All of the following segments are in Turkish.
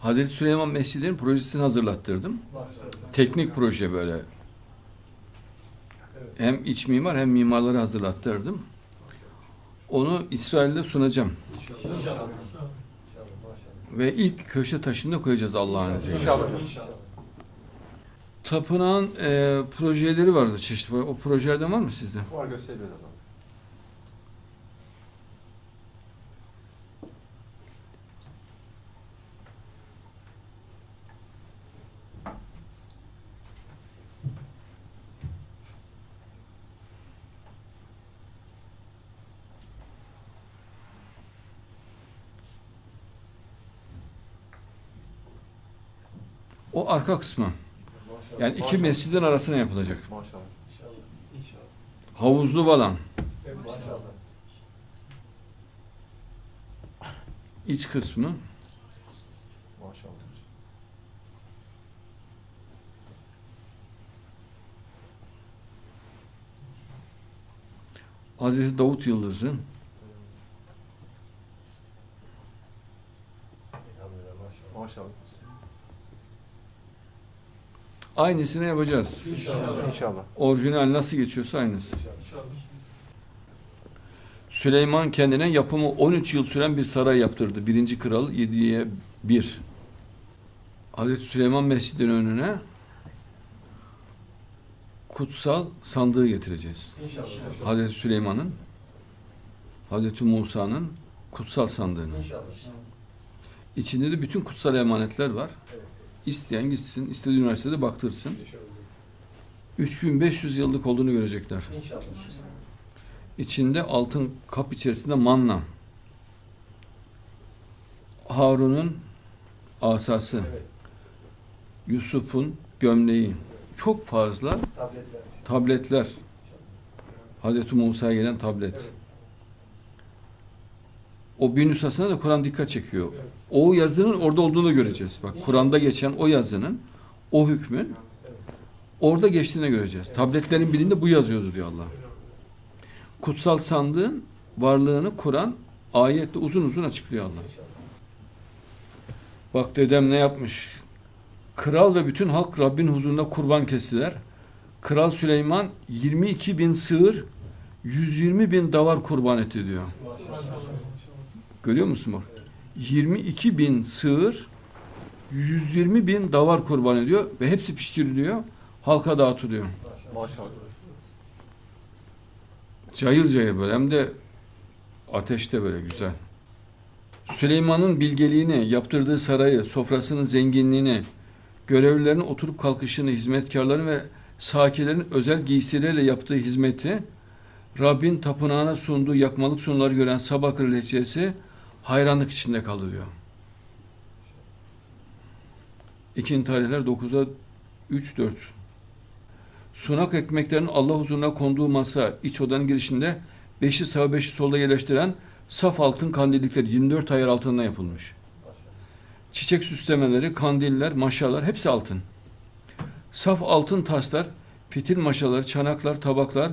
Hazreti Süleyman Mescidi'nin projesini hazırlattırdım. Teknik proje böyle. Hem iç mimar hem mimarları hazırlattırdım. Onu İsrail'de sunacağım. Ve ilk köşe taşını da koyacağız Allah'ın izniyle. Tapınağın e, projeleri vardı çeşitli. O projelerden var mı sizde? Var gösteriyor zaten. O arka kısmı. Yani iki Maşallah. mescidin arasına yapılacak. Maşallah. Havuzlu falan. İç kısmı. Maşallah. Hazreti Davut Yıldızı. Maşallah. Aynısını yapacağız. İnşallah. Orijinal nasıl geçiyorsa aynısı. Süleyman kendine yapımı 13 yıl süren bir saray yaptırdı. Birinci kral 7'ye 1. Hazreti Süleyman Mescidi'nin önüne kutsal sandığı getireceğiz. Hazreti Süleyman'ın, Hazreti Musa'nın kutsal sandığını. İçinde de bütün kutsal emanetler var. İsteyen gitsin, istediği üniversitede baktırsın. 3500 yıllık olduğunu görecekler. İçinde altın kap içerisinde manna. Harun'un asası. Yusuf'un gömleği. Çok fazla tabletler. Hazreti Musa'ya gelen tablet. O bir nüshasına da Kur'an dikkat çekiyor. O yazının orada olduğunu göreceğiz. Bak Kur'an'da geçen o yazının, o hükmün orada geçtiğini göreceğiz. Tabletlerin birinde bu yazıyordu diyor Allah. Kutsal sandığın varlığını Kur'an ayette uzun uzun açıklıyor Allah. Bak dedem ne yapmış? Kral ve bütün halk Rabbin huzurunda kurban kestiler. Kral Süleyman 22 bin sığır, 120 bin davar kurban etti diyor. Görüyor musun bak? 22 bin sığır, 120 bin davar kurban ediyor ve hepsi pişiriliyor, halka dağıtılıyor. Maşallah. Cayır cayır böyle hem de ateşte böyle güzel. Süleyman'ın bilgeliğini, yaptırdığı sarayı, sofrasının zenginliğini, görevlilerin oturup kalkışını, hizmetkarların ve sakilerin özel giysileriyle yaptığı hizmeti, Rabbin tapınağına sunduğu yakmalık sunuları gören sabah kraliçesi hayranlık içinde kaldı diyor. İkinci tarihler 9'a 3 4. Sunak ekmeklerin Allah huzuruna konduğu masa iç odanın girişinde beşi sağa beşi solda yerleştiren saf altın kandillikleri 24 ayar altından yapılmış. Çiçek süslemeleri, kandiller, maşalar hepsi altın. Saf altın taslar, fitil maşaları, çanaklar, tabaklar,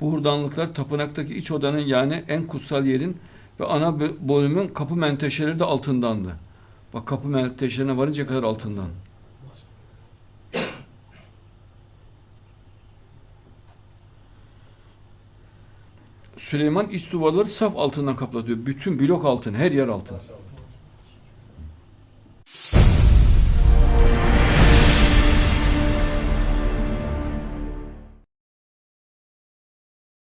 buhurdanlıklar tapınaktaki iç odanın yani en kutsal yerin ve ana bö- bölümün kapı menteşeleri de altındandı. Bak kapı menteşelerine varınca kadar altından. Süleyman iç duvarları saf altından kaplatıyor. Bütün blok altın, her yer altın.